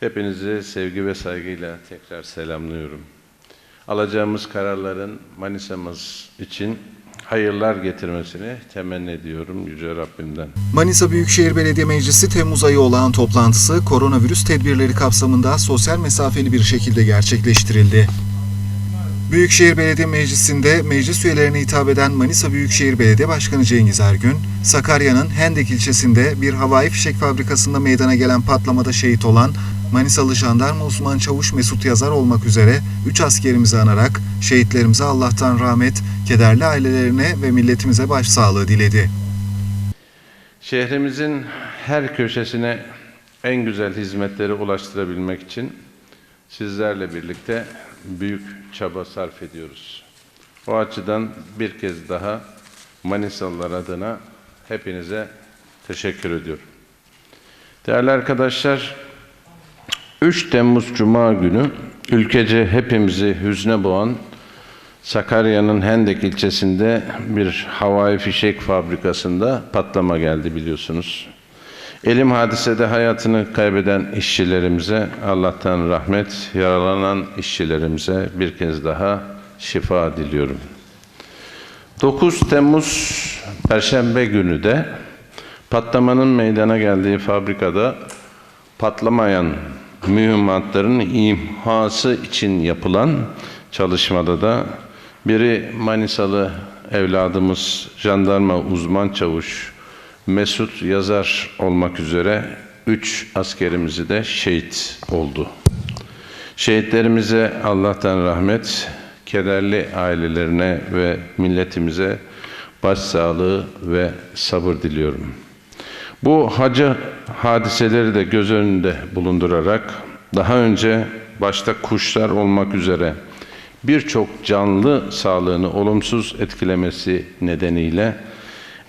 Hepinizi sevgi ve saygıyla tekrar selamlıyorum. Alacağımız kararların Manisa'mız için hayırlar getirmesini temenni ediyorum Yüce Rabbimden. Manisa Büyükşehir Belediye Meclisi Temmuz ayı olağan toplantısı koronavirüs tedbirleri kapsamında sosyal mesafeli bir şekilde gerçekleştirildi. Büyükşehir Belediye Meclisi'nde meclis üyelerine hitap eden Manisa Büyükşehir Belediye Başkanı Cengiz Ergün, Sakarya'nın Hendek ilçesinde bir havai fişek fabrikasında meydana gelen patlamada şehit olan Manisalı jandarma uzman çavuş Mesut Yazar olmak üzere 3 askerimizi anarak şehitlerimize Allah'tan rahmet, kederli ailelerine ve milletimize başsağlığı diledi. Şehrimizin her köşesine en güzel hizmetleri ulaştırabilmek için sizlerle birlikte büyük çaba sarf ediyoruz. O açıdan bir kez daha Manisalılar adına hepinize teşekkür ediyorum. Değerli arkadaşlar, 3 Temmuz Cuma günü ülkece hepimizi hüzne boğan Sakarya'nın Hendek ilçesinde bir havai fişek fabrikasında patlama geldi biliyorsunuz. Elim hadisede hayatını kaybeden işçilerimize Allah'tan rahmet, yaralanan işçilerimize bir kez daha şifa diliyorum. 9 Temmuz Perşembe günü de patlamanın meydana geldiği fabrikada patlamayan mühimmatların imhası için yapılan çalışmada da biri Manisalı evladımız jandarma uzman çavuş Mesut Yazar olmak üzere üç askerimizi de şehit oldu. Şehitlerimize Allah'tan rahmet, kederli ailelerine ve milletimize başsağlığı ve sabır diliyorum. Bu hacı hadiseleri de göz önünde bulundurarak daha önce başta kuşlar olmak üzere birçok canlı sağlığını olumsuz etkilemesi nedeniyle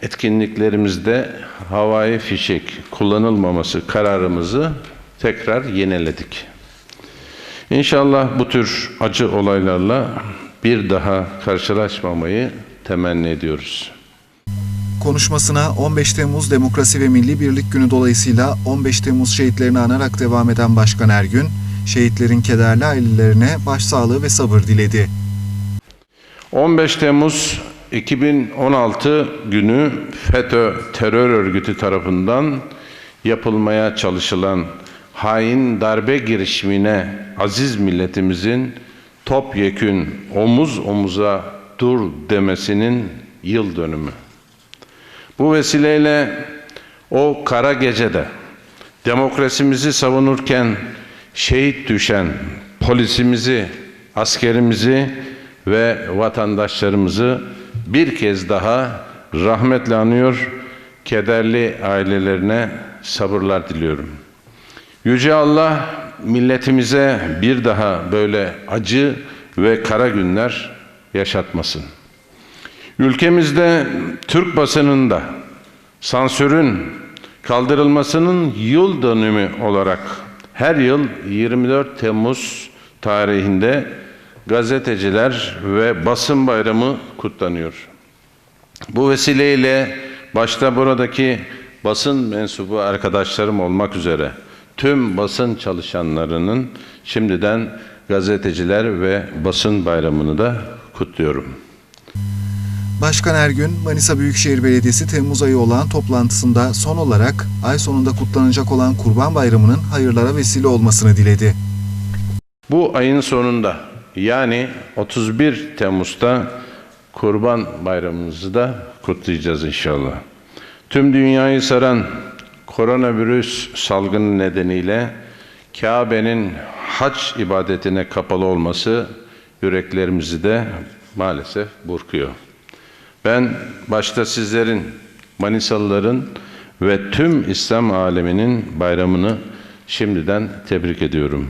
etkinliklerimizde havai fişek kullanılmaması kararımızı tekrar yeniledik. İnşallah bu tür acı olaylarla bir daha karşılaşmamayı temenni ediyoruz. Konuşmasına 15 Temmuz Demokrasi ve Milli Birlik Günü dolayısıyla 15 Temmuz şehitlerini anarak devam eden Başkan Ergün, şehitlerin kederli ailelerine başsağlığı ve sabır diledi. 15 Temmuz 2016 günü FETÖ terör örgütü tarafından yapılmaya çalışılan hain darbe girişimine aziz milletimizin topyekün omuz omuza dur demesinin yıl dönümü. Bu vesileyle o kara gecede demokrasimizi savunurken şehit düşen polisimizi, askerimizi ve vatandaşlarımızı bir kez daha rahmetle anıyor, kederli ailelerine sabırlar diliyorum. Yüce Allah milletimize bir daha böyle acı ve kara günler yaşatmasın. Ülkemizde Türk basınında sansürün kaldırılmasının yıl dönümü olarak her yıl 24 Temmuz tarihinde gazeteciler ve basın bayramı kutlanıyor. Bu vesileyle başta buradaki basın mensubu arkadaşlarım olmak üzere tüm basın çalışanlarının şimdiden gazeteciler ve basın bayramını da kutluyorum. Başkan Ergün, Manisa Büyükşehir Belediyesi Temmuz ayı olan toplantısında son olarak ay sonunda kutlanacak olan Kurban Bayramı'nın hayırlara vesile olmasını diledi. Bu ayın sonunda yani 31 Temmuz'da Kurban Bayramımızı da kutlayacağız inşallah. Tüm dünyayı saran koronavirüs salgını nedeniyle Kabe'nin hac ibadetine kapalı olması yüreklerimizi de maalesef burkuyor. Ben başta sizlerin, Manisalıların ve tüm İslam aleminin bayramını şimdiden tebrik ediyorum.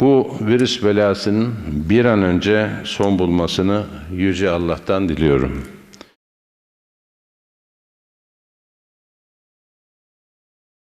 Bu virüs belasının bir an önce son bulmasını Yüce Allah'tan diliyorum.